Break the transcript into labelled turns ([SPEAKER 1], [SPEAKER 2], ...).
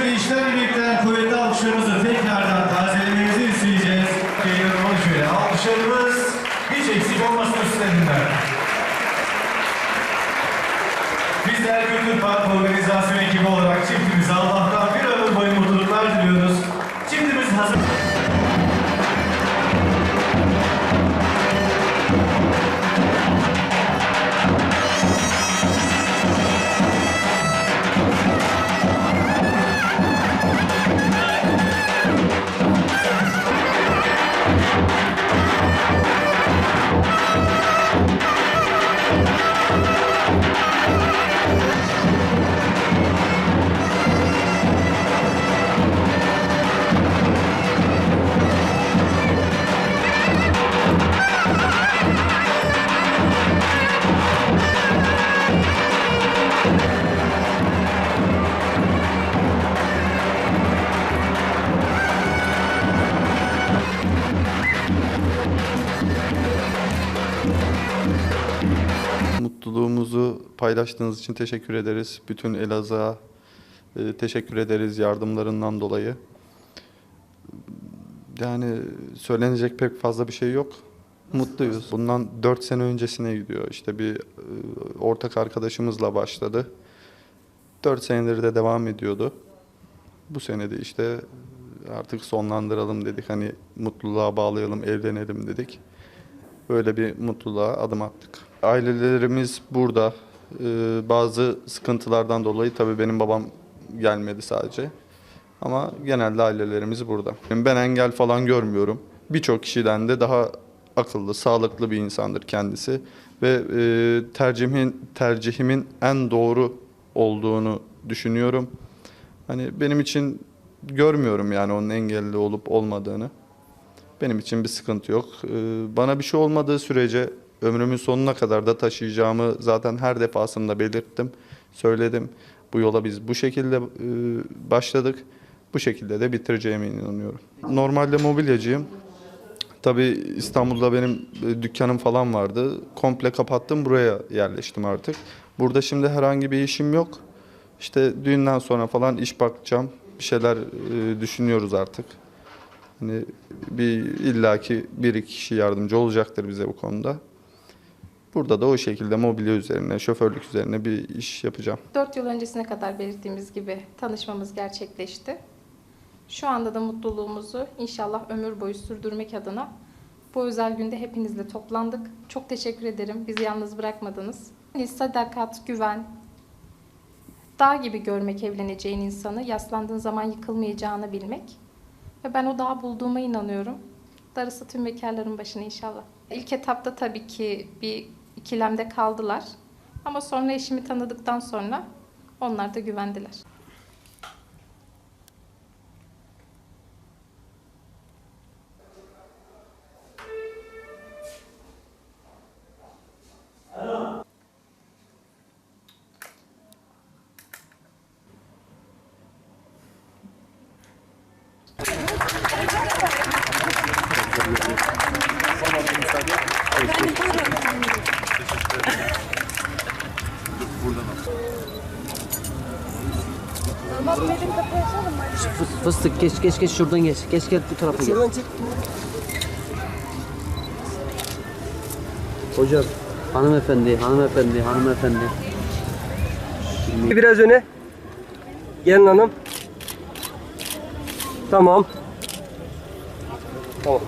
[SPEAKER 1] şöyle işten birlikten kuvvetli alkışlarımızı tekrardan tazelemenizi isteyeceğiz. Geliyorum şöyle. Alkışlarımız hiç eksik olmasın üstlerinden.
[SPEAKER 2] Mutluluğumuzu paylaştığınız için teşekkür ederiz. Bütün Elazığ'a e, teşekkür ederiz yardımlarından dolayı. Yani söylenecek pek fazla bir şey yok. Mutluyuz. Bundan 4 sene öncesine gidiyor. İşte bir e, ortak arkadaşımızla başladı. 4 senedir de devam ediyordu. Bu sene de işte artık sonlandıralım dedik. Hani mutluluğa bağlayalım, evlenelim dedik. Böyle bir mutluluğa adım attık. Ailelerimiz burada. Ee, bazı sıkıntılardan dolayı tabii benim babam gelmedi sadece. Ama genelde ailelerimiz burada. Ben engel falan görmüyorum. Birçok kişiden de daha akıllı, sağlıklı bir insandır kendisi. Ve e, tercihimin, tercihimin en doğru olduğunu düşünüyorum. Hani benim için görmüyorum yani onun engelli olup olmadığını. Benim için bir sıkıntı yok. Ee, Bana bir şey olmadığı sürece ömrümün sonuna kadar da taşıyacağımı zaten her defasında belirttim, söyledim. Bu yola biz bu şekilde e, başladık. Bu şekilde de bitireceğime inanıyorum. Normalde mobilyacıyım. Tabii İstanbul'da benim e, dükkanım falan vardı. Komple kapattım, buraya yerleştim artık. Burada şimdi herhangi bir işim yok. İşte düğünden sonra falan iş bakacağım. Bir şeyler e, düşünüyoruz artık. Hani bir illaki bir iki kişi yardımcı olacaktır bize bu konuda. Burada da o şekilde mobilya üzerine, şoförlük üzerine bir iş yapacağım.
[SPEAKER 3] 4 yıl öncesine kadar belirttiğimiz gibi tanışmamız gerçekleşti. Şu anda da mutluluğumuzu inşallah ömür boyu sürdürmek adına bu özel günde hepinizle toplandık. Çok teşekkür ederim. Bizi yalnız bırakmadınız. Sadakat, güven, dağ gibi görmek evleneceğin insanı, yaslandığın zaman yıkılmayacağını bilmek. Ve ben o dağı bulduğuma inanıyorum. Darısı tüm bekarların başına inşallah. İlk etapta tabii ki bir ikilemde kaldılar. Ama sonra eşimi tanıdıktan sonra onlar da güvendiler.
[SPEAKER 4] Fıs- Fıstık geç geç geç şuradan geç. Geç gel bu tarafa gel. Hocam hanımefendi hanımefendi hanımefendi.
[SPEAKER 5] Biraz öne. Gelin hanım. Tamam. Tamam.